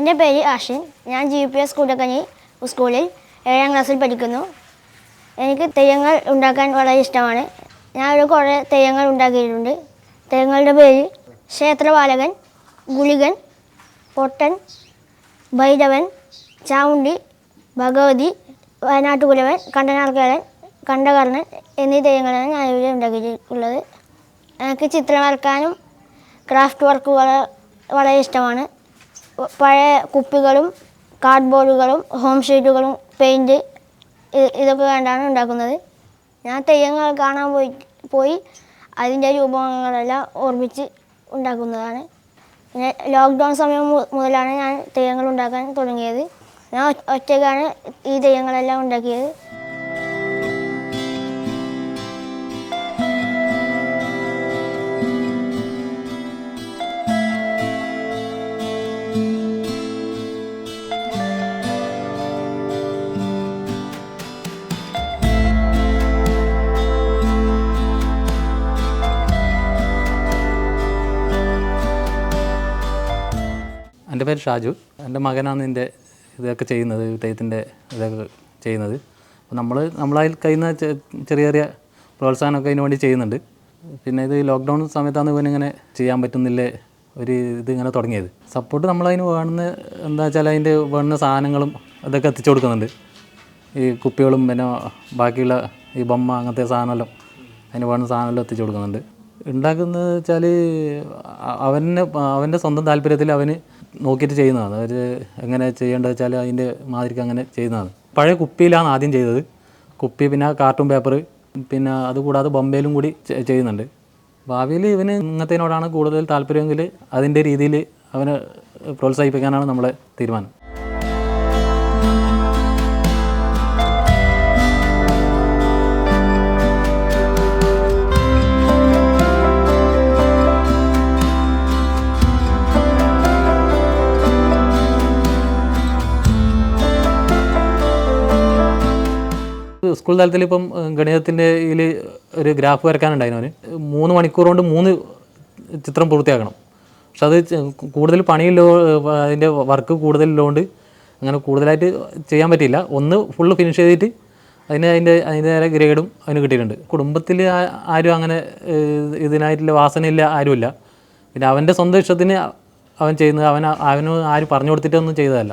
എന്റെ പേര് ആഷിൻ. ഞാൻ ജി പി എസ് കൂട്ടക്കഞ്ഞി സ്കൂളിൽ ഏഴാം ക്ലാസ്സിൽ പഠിക്കുന്നു. എനിക്ക് തെയ്യങ്ങൾ ഉണ്ടാക്കാൻ വളരെ ഇഷ്ടമാണ്. ഞാൻ ഒരു കുറേ തെയ്യങ്ങൾ ഉണ്ടാക്കിയിട്ടുണ്ട്. തെയ്യങ്ങളുടെ പേര് ക്ഷേത്രപാലകൻ ഗുളികൻ പൊട്ടൻ ഭൈരവൻ ചാമുണ്ടി ഭഗവതി വയനാട്ടുകുലവൻ കണ്ടനാർക്കേലൻ കണ്ടകർണൻ എന്നീ തെയ്യങ്ങളാണ് ഞാൻ ഇവിടെ ഉണ്ടാക്കിയിട്ടുള്ളത്. എനിക്ക് ചിത്രം വരക്കാനും ക്രാഫ്റ്റ് വർക്കുകൾ വളരെ ഇഷ്ടമാണ്. പഴയ കുപ്പികളും കാർഡ്ബോർഡുകളും ഹോം ഷീറ്റുകളും പെയിന്റ് ഇതൊക്കെ കണ്ടാണ് ഉണ്ടാക്കുന്നത്. ഞാൻ തെയ്യങ്ങൾ കാണാൻ പോയി പോയി അതിന്റെ രൂപങ്ങളെല്ലാം ഓർമ്മിച്ച് ഉണ്ടാക്കുന്നതാണ്. പിന്നെ ലോക്ക്ഡൗൺ സമയം മുതലാണ് ഞാൻ തെയ്യങ്ങൾ ഉണ്ടാക്കാൻ തുടങ്ങിയത്. ഞാൻ ഒറ്റയ്ക്കാണ് ഈ തെയ്യങ്ങളെല്ലാം ഉണ്ടാക്കിയത്. എന്റെ പേര് ഷാജു. എന്റെ മകനാണ് ഇതിന്റെ ഇതൊക്കെ ചെയ്യുന്നത് തെയ്യത്തിന്റെ ഇതൊക്കെ ചെയ്യുന്നത്. അപ്പോൾ നമ്മൾ നമ്മളതിൽ കഴിയുന്ന ചെറിയ ചെറിയ പ്രോത്സാഹനമൊക്കെ അതിന് വേണ്ടി ചെയ്യുന്നുണ്ട്. പിന്നെ ഇത് ലോക്ക്ഡൗൺ സമയത്താണ് ഇവനിങ്ങനെ ചെയ്യാൻ പറ്റുന്നില്ല ഒരു ഇത് ഇങ്ങനെ തുടങ്ങിയത്. സപ്പോർട്ട് നമ്മളതിന് വേണമെന്ന് എന്താ വെച്ചാൽ അതിന്റെ വേണ്ടുന്ന സാധനങ്ങളും അതൊക്കെ എത്തിച്ചു കൊടുക്കുന്നുണ്ട്. ഈ കുപ്പികളും പിന്നെ ബാക്കിയുള്ള ഈ ബൊമ്മ അങ്ങനത്തെ സാധനമെല്ലാം അതിന് വേണ്ട സാധനമെല്ലാം എത്തിച്ചു കൊടുക്കുന്നുണ്ട്. ഉണ്ടാക്കുന്നത് വെച്ചാൽ അവന് അവന്റെ സ്വന്തം താല്പര്യത്തിൽ അവന് നോക്കിയിട്ട് ചെയ്യുന്നതാണ്. അവർ എങ്ങനെ ചെയ്യേണ്ടത് വെച്ചാൽ അതിന്റെ മാതിരിക്ക് അങ്ങനെ ചെയ്യുന്നതാണ്. പഴയ കുപ്പിയിലാണ് ആദ്യം ചെയ്തത്. കുപ്പി പിന്നെ കാർട്ടൂൺ പേപ്പർ പിന്നെ അതുകൂടാതെ ബൊമ്പയിലും കൂടി ചെയ്യുന്നുണ്ട്. ഭാവിയിൽ ഇവന് ഇങ്ങനത്തേനോടാണ് കൂടുതൽ താല്പര്യമെങ്കിൽ അതിന്റെ രീതിയിൽ അവനെ പ്രോത്സാഹിപ്പിക്കാനാണ് നമ്മളെ തീരുമാനം. സ്കൂൾ തലത്തിൽ ഇപ്പം ഗണിതത്തിന്റെ ഇതിൽ ഒരു ഗ്രാഫ് വരക്കാനുണ്ടായിരുന്നു അവന്. മൂന്ന് മണിക്കൂർ കൊണ്ട് മൂന്ന് ചിത്രം പൂർത്തിയാക്കണം. പക്ഷെ അത് കൂടുതൽ പണിയില്ലോ അതിന്റെ വർക്ക് കൂടുതലുള്ളതുകൊണ്ട് അങ്ങനെ കൂടുതലായിട്ട് ചെയ്യാൻ പറ്റിയില്ല. ഒന്ന് ഫുള്ള് ഫിനിഷ് ചെയ്തിട്ട് അതിന് അതിന്റെ അതിന്റെ ഗ്രേഡും അവന് കിട്ടിയിട്ടുണ്ട്. കുടുംബത്തിൽ ആരും അങ്ങനെ ഇതിനായിട്ടുള്ള വാസനയില്ല ആരുമില്ല. പിന്നെ അവന്റെ സ്വന്തം ഇഷ്ടത്തിന് അവൻ ചെയ്യുന്നത് അവൻ അവന് ആരും പറഞ്ഞു കൊടുത്തിട്ടൊന്നും ചെയ്തതല്ല.